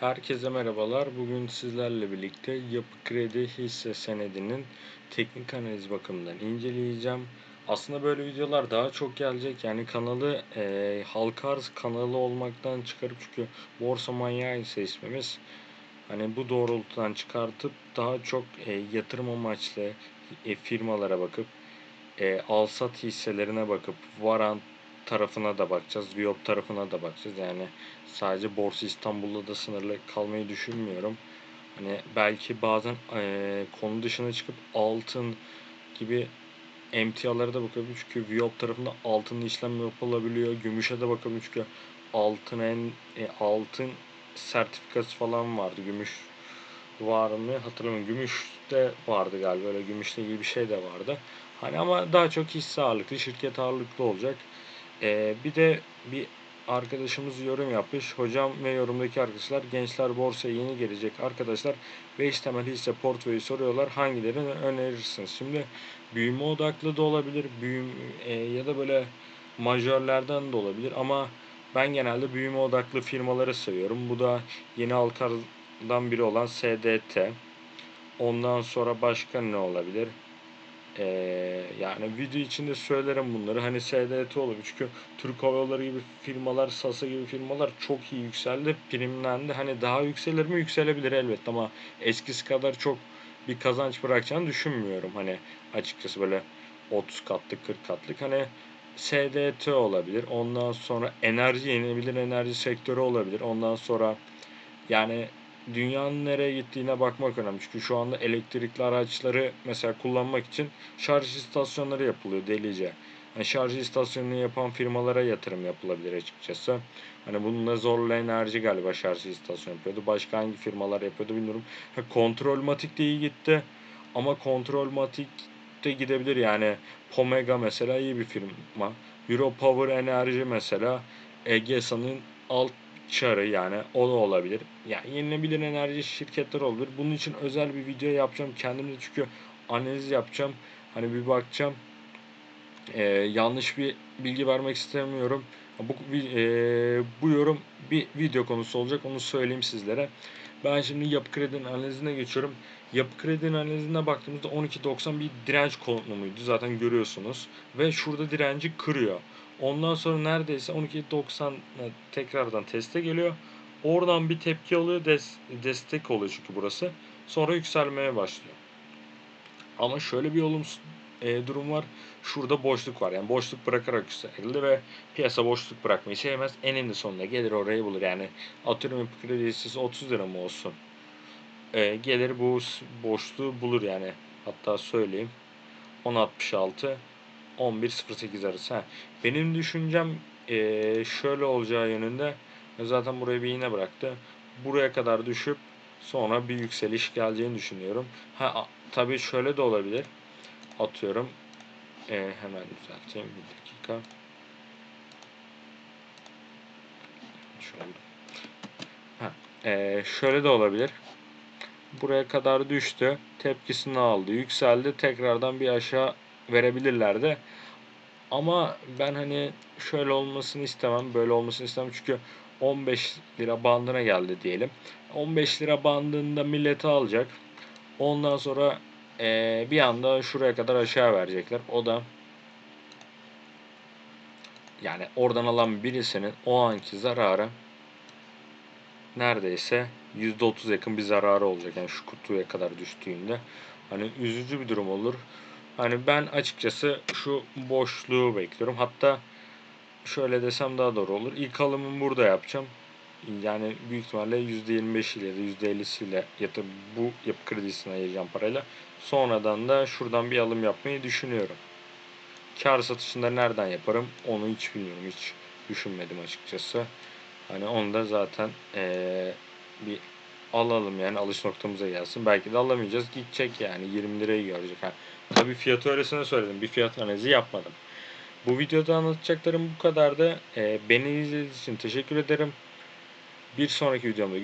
Herkese merhabalar. Bugün sizlerle birlikte Yapı Kredi hisse senedinin teknik analiz bakımından inceleyeceğim. Aslında böyle videolar daha çok gelecek. Yani kanalı e, halka arz kanalı olmaktan çıkarıp çünkü borsa manyağı ise ismimiz. Hani bu doğrultudan çıkartıp daha çok e, yatırım amaçlı e, firmalara bakıp e, alsat hisselerine bakıp varan tarafına da bakacağız. Viyop tarafına da bakacağız. Yani sadece Borsa İstanbul'da da sınırlı kalmayı düşünmüyorum. Hani belki bazen e, konu dışına çıkıp altın gibi emtialara da bakabilir. Çünkü Viyop tarafında altın işlem yapılabiliyor. Gümüşe de bakabilir. Çünkü altın en e, altın sertifikası falan vardı. Gümüş var mı hatırlamıyorum. Gümüşte vardı galiba. Öyle gümüşle gibi bir şey de vardı. Hani ama daha çok hisse ağırlıklı, şirket ağırlıklı olacak. Ee, bir de bir arkadaşımız yorum yapmış. Hocam ve yorumdaki arkadaşlar gençler borsaya yeni gelecek arkadaşlar 5 temel hisse portföyü soruyorlar. Hangilerini önerirsiniz? Şimdi büyüme odaklı da olabilir. Büyüm e, ya da böyle majörlerden de olabilir ama ben genelde büyüme odaklı firmaları seviyorum. Bu da yeni halkadan biri olan SDT. Ondan sonra başka ne olabilir? Ee, yani video içinde söylerim bunları. Hani SDT olabilir. Çünkü Türk Hava Yolları gibi firmalar, Sasa gibi firmalar çok iyi yükseldi. Primlendi. Hani daha yükselir mi? Yükselebilir elbette ama eskisi kadar çok bir kazanç bırakacağını düşünmüyorum. Hani açıkçası böyle 30 katlık 40 katlık hani SDT olabilir. Ondan sonra enerji yenilebilir enerji sektörü olabilir. Ondan sonra yani dünyanın nereye gittiğine bakmak önemli. Çünkü şu anda elektrikli araçları mesela kullanmak için şarj istasyonları yapılıyor delice. Yani şarj istasyonunu yapan firmalara yatırım yapılabilir açıkçası. Hani bununla zorla enerji galiba şarj istasyonu yapıyordu. Başka hangi firmalar yapıyordu bilmiyorum. Ha, Kontrolmatik de iyi gitti. Ama Kontrolmatik de gidebilir yani. Pomega mesela iyi bir firma. Europower Enerji mesela EGESA'nın alt çarı yani o da olabilir. Yani yenilebilir enerji şirketler olabilir. Bunun için özel bir video yapacağım. Kendim de çünkü analiz yapacağım. Hani bir bakacağım. Ee, yanlış bir bilgi vermek istemiyorum. Bu, e, bu yorum bir video konusu olacak. Onu söyleyeyim sizlere. Ben şimdi yapı kredinin analizine geçiyorum. Yapı kredinin analizine baktığımızda 12.90 bir direnç konumuydu. Zaten görüyorsunuz. Ve şurada direnci kırıyor. Ondan sonra neredeyse 12.90 tekrardan teste geliyor. Oradan bir tepki alıyor. Des destek oluyor çünkü burası. Sonra yükselmeye başlıyor. Ama şöyle bir olumsuz e, durum var. Şurada boşluk var. Yani boşluk bırakarak yükseldi ve piyasa boşluk bırakmayı sevmez. Eninde sonunda gelir orayı bulur. Yani atıyorum kredisi 30 lira mı olsun? E, gelir bu boşluğu bulur yani. Hatta söyleyeyim. 10.66 11.08 arası. Ha. Benim düşüncem e, şöyle olacağı yönünde. Zaten buraya bir iğne bıraktı. Buraya kadar düşüp sonra bir yükseliş geleceğini düşünüyorum. Ha tabii şöyle de olabilir. Atıyorum. E, hemen düzelteyim bir dakika. Şöyle. Ha, e, şöyle de olabilir. Buraya kadar düştü. Tepkisini aldı. Yükseldi. Tekrardan bir aşağı verebilirlerdi. Ama ben hani şöyle olmasını istemem, böyle olmasını istemem çünkü 15 lira bandına geldi diyelim. 15 lira bandında milleti alacak. Ondan sonra ee, bir anda şuraya kadar aşağı verecekler. O da yani oradan alan birisinin o anki zararı neredeyse %30 yakın bir zararı olacak. Yani şu kutuya kadar düştüğünde. Hani üzücü bir durum olur. Hani ben açıkçası şu boşluğu bekliyorum. Hatta şöyle desem daha doğru olur. İlk alımımı burada yapacağım. Yani büyük ihtimalle %25 ile ya da %50'siyle ya da bu yapı kredisine ayıracağım parayla. Sonradan da şuradan bir alım yapmayı düşünüyorum. Kar satışında nereden yaparım onu hiç bilmiyorum. Hiç düşünmedim açıkçası. Hani onu da zaten ee, bir alalım yani alış noktamıza gelsin. Belki de alamayacağız. Gidecek yani 20 lirayı görecek. Ha. Tabii fiyatı öylesine söyledim. Bir fiyat analizi yapmadım. Bu videoda anlatacaklarım bu kadardı. E, beni izlediğiniz için teşekkür ederim. Bir sonraki videomda